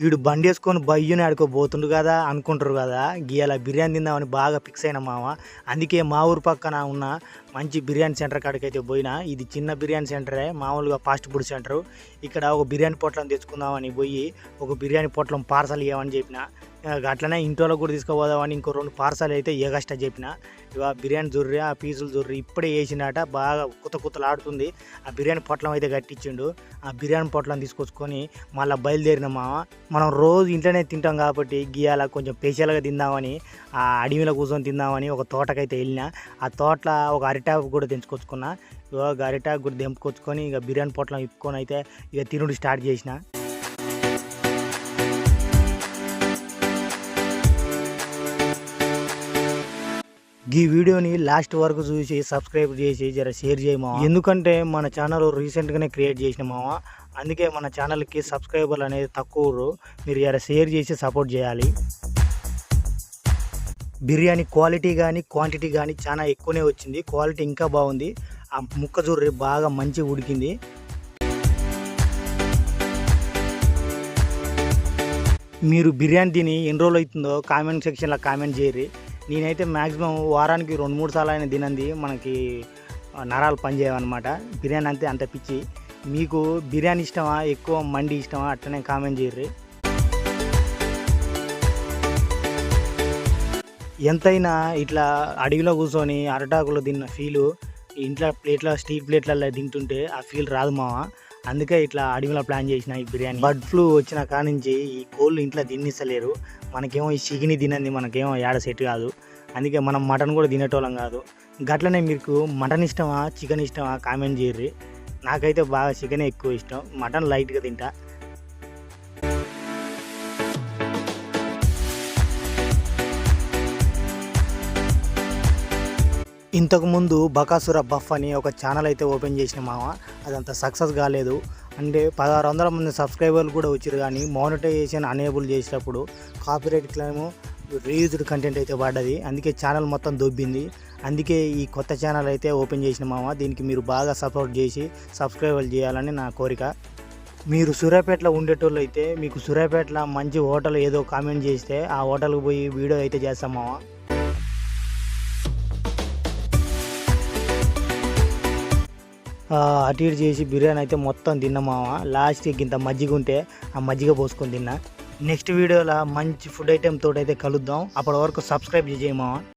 వీడు బండి వేసుకొని బయ్యని ఆడుకోబోతుండు కదా అనుకుంటారు కదా. గీయాల బిర్యానీ తిందామని బాగా ఫిక్స్ అయిన మామ అందుకే మా ఊరు పక్కన ఉన్న మంచి బిర్యానీ సెంటర్ కాడికి అయితే పోయినా. ఇది చిన్న బిర్యానీ సెంటరే మామూలుగా ఫాస్ట్ ఫుడ్ సెంటరు. ఇక్కడ ఒక బిర్యానీ పొట్లం తెచ్చుకుందామని పోయి ఒక బిర్యానీ పొట్లం పార్సల్ ఇవ్వమని చెప్పిన. అట్లనే ఇంట్లో కూడా తీసుకుపోదామని ఇంకో రెండు పార్సల్ అయితే ఎగస్ట చెప్పిన. ఇక బిర్యానీ జుర్రి ఆ పీసులు జుర్రి ఇప్పుడే వేసినాట బాగా కుత కుతలు ఆడుతుంది ఆ బిర్యానీ పొట్లం అయితే కట్టించిండు. ఆ బిర్యానీ పొట్లం తీసుకొచ్చుకొని మళ్ళీ బయలుదేరిన మామ. మనం రోజు ఇంట్లోనే తింటాం కాబట్టి గీయాల కొంచెం స్పెషల్గా తిందామని ఆ అడవిలో కూర్చొని తిందామని ఒక తోటకైతే వెళ్ళిన. ఆ తోటలో ఒక అరిటాకు కూడా తెంచుకొచ్చుకున్నా. ఇక అరిటాకు కూడా తెంపుకొచ్చుకొని ఇక బిర్యానీ పొట్లం ఇప్పుకొని అయితే ఇక తినుడు స్టార్ట్ చేసిన. ఈ వీడియోని లాస్ట్ వరకు చూసి సబ్స్క్రైబ్ చేసి జర షేర్ చేయమా ఎందుకంటే మన ఛానల్ రీసెంట్గానే క్రియేట్ చేసిన మామ అందుకే మన ఛానల్కి సబ్స్క్రైబర్లు అనేది తక్కువ మీరు జర షేర్ చేసి సపోర్ట్ చేయాలి. బిర్యానీ క్వాలిటీ కానీ క్వాంటిటీ కానీ చాలా ఎక్కువనే వచ్చింది. క్వాలిటీ ఇంకా బాగుంది. ఆ ముక్క చూర్రి బాగా మంచి ఉడికింది. మీరు బిర్యానీ తిని ఎన్ని రోజులు అవుతుందో కామెంట్ సెక్షన్లో కామెంట్ చేయరు నేనైతే మ్యాక్సిమం వారానికి రెండు మూడు సార్లు అయినా తినంది. మనకి నరాలు పనిచేయవన్నమాట. బిర్యానీ అంతే అంత పిచ్చి. మీకు బిర్యానీ ఇష్టమా? ఎక్కువ మండి ఇష్టమా? అట్లనే కామెంట్ చేయరు ఎంతైనా ఇట్లా అడవిలో కూర్చొని అరటాకులో తిన్న ఫీలు ఇంట్లో ప్లేట్ల స్టీల్ ప్లేట్లలో తింటుంటే ఆ ఫీల్ రాదు మావా. అందుకే ఇట్లా అడవిలో ప్లాన్ చేసిన ఈ బిర్యానీ. బర్డ్ ఫ్లూ వచ్చిన కానించి ఈ కోళ్ళు ఇంట్లో తినిస్తలేరు. మనకేమో ఈ చికెన్ తినంది మనకేమో ఏడ సెట్ కాదు. అందుకే మనం మటన్ కూడా తినేటోళ్ళం కాదు. గట్లనే మీకు మటన్ ఇష్టమా చికెన్ ఇష్టమా కామెంట్ చేయర్రి. నాకైతే బాగా చికెనే ఎక్కువ ఇష్టం. మటన్ లైట్గా తింటా. ఇంతకుముందు బకాసుర బఫ్ అని ఒక ఛానల్ అయితే ఓపెన్ చేసిన మామ అదంత సక్సెస్ కాలేదు. అంటే పదహారు వందల మంది సబ్స్క్రైబర్లు కూడా వచ్చారు కానీ మానిటైజేషన్ అనేబుల్ చేసేటప్పుడు కాపీరైట్ క్లైమ్ రీయూజ్డ్ కంటెంట్ అయితే పడ్డది. అందుకే ఛానల్ మొత్తం దొబ్బింది. అందుకే ఈ కొత్త ఛానల్ అయితే ఓపెన్ చేసిన మామ దీనికి మీరు బాగా సపోర్ట్ చేసి సబ్స్క్రైబర్లు చేయాలని నా కోరిక. మీరు సూర్యాపేటలో ఉండేటోళ్ళు అయితే మీకు సూర్యాపేటలో మంచి హోటల్ ఏదో కామెంట్ చేస్తే ఆ హోటల్కి పోయి వీడియో అయితే చేస్తాం అటు ఇటు చేసి బిర్యానీ అయితే మొత్తం తిన్నామా లాస్ట్కి ఇంత మజ్జిగ ఉంటే ఆ మజ్జిగ పోసుకొని తిన్నా. నెక్స్ట్ వీడియోలో మంచి ఫుడ్ ఐటెం తోటి అయితే కలుద్దాం. అప్పటి వరకు సబ్స్క్రైబ్ చేయమావా